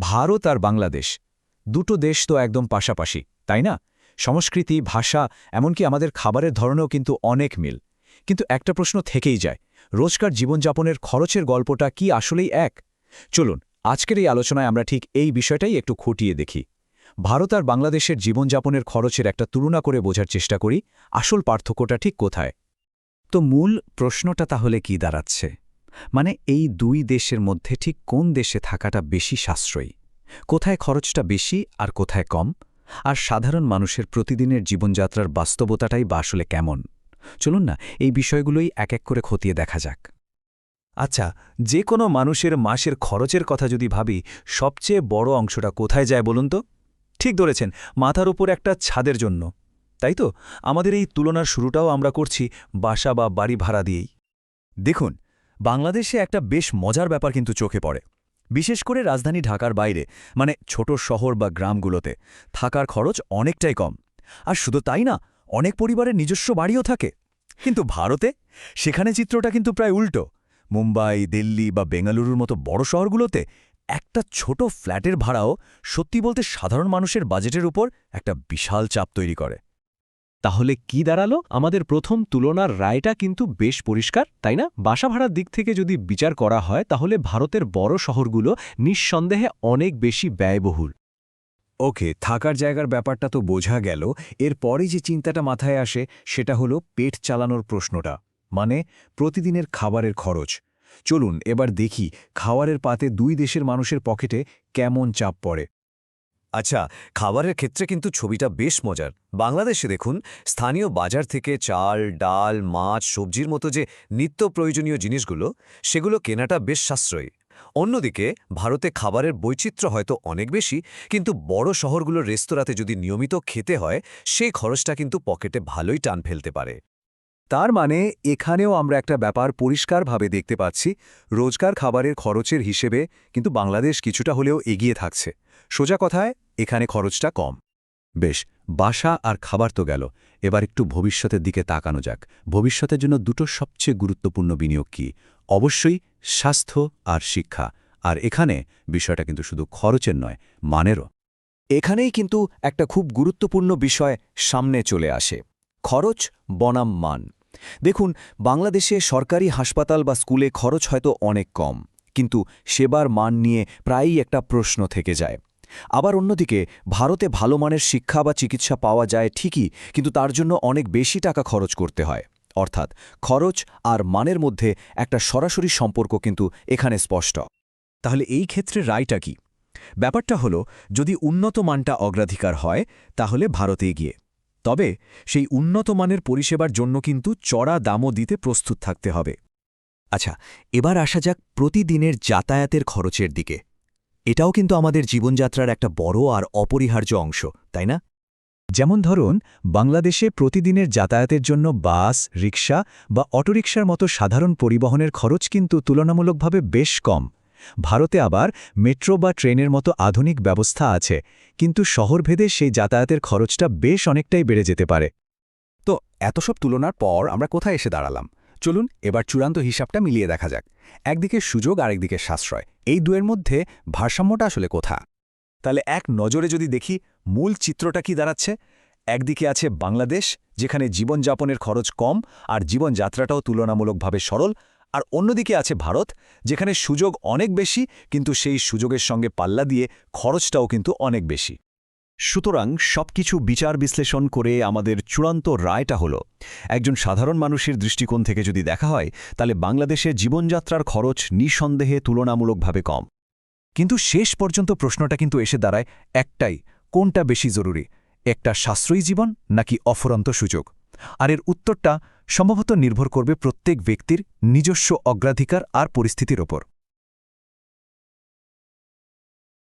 ভারত আর বাংলাদেশ, দুটো দেশ তো একদম পাশাপাশি, তাই না? সংস্কৃতি, ভাষা, এমনকি আমাদের খাবারের ধরনেও কিন্তু অনেক মিল। কিন্তু একটা প্রশ্ন থেকেই যায়, রোজকার জীবনযাপনের খরচের গল্পটা কি আসলেই এক? চলুন, আজকের এই আলোচনায় আমরা ঠিক এই বিষয়টাই একটু খুঁটিয়ে দেখি। ভারত আর বাংলাদেশের জীবনযাপনের খরচের একটা তুলনা করে বোঝার চেষ্টা করি, আসল পার্থক্যটা ঠিক কোথায়? তো মূল প্রশ্নটা তাহলে কি দাঁড়াচ্ছে? মানে এই দুই দেশের মধ্যে ঠিক কোন দেশে থাকাটা বেশি সাশ্রয়ী? কোথায় খরচটা বেশি আর কোথায় কম? আর সাধারণ মানুষের প্রতিদিনের জীবনযাত্রার বাস্তবতাটাই বা আসলে কেমন? চলুন না, এই বিষয়গুলোই এক এক করে খতিয়ে দেখা যাক। আচ্ছা যে কোনো মানুষের মাসের খরচের কথা যদি ভাবি, সবচেয়ে বড় অংশটা কোথায় যায় বলুন তো? ঠিক ধরেছেন, মাথার উপর একটা ছাদের জন্য। তাই তো? আমাদের এই তুলনার শুরুটাও আমরা করছি বাসা বা বাড়ি ভাড়া দিয়েই। দেখুন বাংলাদেশে একটা বেশ মজার ব্যাপার কিন্তু চোখে পড়ে। বিশেষ করে রাজধানী ঢাকার বাইরে মানে ছোট শহর বা গ্রামগুলোতে, থাকার খরচ অনেকটাই কম। আর শুধু তাই না, অনেক পরিবারের নিজস্ব বাড়িও থাকে। কিন্তু ভারতে, সেখানে চিত্রটা কিন্তু প্রায় উল্টো। মুম্বাই, দিল্লি বা বেঙ্গালুরুর মতো বড় শহরগুলোতে একটা ছোট ফ্ল্যাটের ভাড়াও সত্যি বলতে সাধারণ মানুষের বাজেটের উপর একটা বিশাল চাপ তৈরি করে। তাহলে কি দাঁড়াল? আমাদের প্রথম তুলনার রায়টা কিন্তু বেশ পরিষ্কার, তাই না? বাসা ভাড়ার দিক থেকে যদি বিচার করা হয়, তাহলে ভারতের বড় শহরগুলো নিঃসন্দেহে অনেক বেশি ব্যয়বহুল। ওকে, থাকার জায়গার ব্যাপারটা তো বোঝা গেল। এরপরে যে চিন্তাটা মাথায় আসে, সেটা হলো পেট চালানোর প্রশ্নটা। মানে প্রতিদিনের খাবারের খরচ। চলুন, এবার দেখি, খাওয়ারের পাতে দুই দেশের মানুষের পকেটে কেমন চাপ পড়ে। আচ্ছা খাবারের ক্ষেত্রে কিন্তু ছবিটা বেশ মজার। বাংলাদেশে দেখুন, স্থানীয় বাজার থেকে চাল, ডাল, মাছ, সবজির মতো যে নিত্য প্রয়োজনীয় জিনিসগুলো, সেগুলো কেনাটা বেশ সাশ্রয়ী। অন্যদিকে, ভারতে খাবারের বৈচিত্র্য হয়তো অনেক বেশি, কিন্তু বড় শহরগুলোর রেস্তোরাঁতে যদি নিয়মিত খেতে হয়, সেই খরচটা কিন্তু পকেটে ভালোই টান ফেলতে পারে। তার মানে এখানেও আমরা একটা ব্যাপার পরিষ্কারভাবে দেখতে পাচ্ছি, রোজকার খাবারের খরচের হিসেবে কিন্তু বাংলাদেশ কিছুটা হলেও এগিয়ে থাকছে। সোজা কথায়, এখানে খরচটা কম। বেশ, বাসা আর খাবার তো গেল। এবার একটু ভবিষ্যতের দিকে তাকানো যাক। ভবিষ্যতের জন্য দুটো সবচেয়ে গুরুত্বপূর্ণ বিনিয়োগ কি? অবশ্যই স্বাস্থ্য আর শিক্ষা। আর এখানে বিষয়টা কিন্তু শুধু খরচের নয়, মানেরও। এখানেই কিন্তু একটা খুব গুরুত্বপূর্ণ বিষয় সামনে চলে আসে। খরচ বনাম মান। দেখুন, বাংলাদেশে সরকারি হাসপাতাল বা স্কুলে খরচ হয়তো অনেক কম, কিন্তু সেবার মান নিয়ে প্রায়ই একটা প্রশ্ন থেকে যায়। আবার অন্যদিকে, ভারতে ভালো মানের শিক্ষা বা চিকিৎসা পাওয়া যায় ঠিকই, কিন্তু তার জন্য অনেক বেশি টাকা খরচ করতে হয়। অর্থাৎ, খরচ আর মানের মধ্যে একটা সরাসরি সম্পর্ক কিন্তু এখানে স্পষ্ট। তাহলে এই ক্ষেত্রে রায়টা কি? ব্যাপারটা হলো, যদি উন্নত মানটা অগ্রাধিকার হয়, তাহলে ভারতে গিয়ে। তবে সেই উন্নত মানের পরিষেবার জন্য কিন্তু চড়া দামও দিতে প্রস্তুত থাকতে হবে। আচ্ছা এবার আসা যাক প্রতিদিনের যাতায়াতের খরচের দিকে। এটাও কিন্তু আমাদের জীবনযাত্রার একটা বড় আর অপরিহার্য অংশ, তাই না? যেমন ধরুন, বাংলাদেশে প্রতিদিনের যাতায়াতের জন্য বাস রিক্সা বা অটোরিকশার মতো সাধারণ পরিবহনের খরচ কিন্তু তুলনামূলকভাবে বেশ কম। ভারতে আবার মেট্রো বা ট্রেনের মতো আধুনিক ব্যবস্থা আছে, কিন্তু শহরভেদে সেই যাতায়াতের খরচটা বেশ অনেকটাই বেড়ে যেতে পারে। তো, এত সব তুলনার পর আমরা কোথায় এসে দাঁড়ালাম? চলুন, এবার চূড়ান্ত হিসাবটা মিলিয়ে দেখা যাক। একদিকে সুযোগ, আরেকদিকে সাশ্রয়। এই দুয়ের মধ্যে ভারসাম্যটা আসলে কোথা? তাহলে এক নজরে যদি দেখি, মূল চিত্রটা কি দাঁড়াচ্ছে? একদিকে আছে বাংলাদেশ, যেখানে জীবনযাপনের খরচ কম আর জীবনযাত্রাটাও তুলনামূলকভাবে সরল আর অন্যদিকে আছে ভারত, যেখানে সুযোগ অনেক বেশি, কিন্তু সেই সুযোগের সঙ্গে পাল্লা দিয়ে খরচটাও কিন্তু অনেক বেশি। সুতরাং সবকিছু বিচার বিশ্লেষণ করে আমাদের চূড়ান্ত রায়টা হল, একজন সাধারণ মানুষের দৃষ্টিকোণ থেকে যদি দেখা হয়, তাহলে বাংলাদেশে জীবনযাত্রার খরচ নিঃসন্দেহে তুলনামূলকভাবে কম। কিন্তু শেষ পর্যন্ত প্রশ্নটা কিন্তু এসে দাঁড়ায় একটাই, কোনটা বেশি জরুরি? একটা সাশ্রয়ী জীবন নাকি অফুরন্ত সুযোগ? আর এর উত্তরটা সম্ভবত নির্ভর করবে প্রত্যেক ব্যক্তির নিজস্ব অগ্রাধিকার আর পরিস্থিতির ওপর।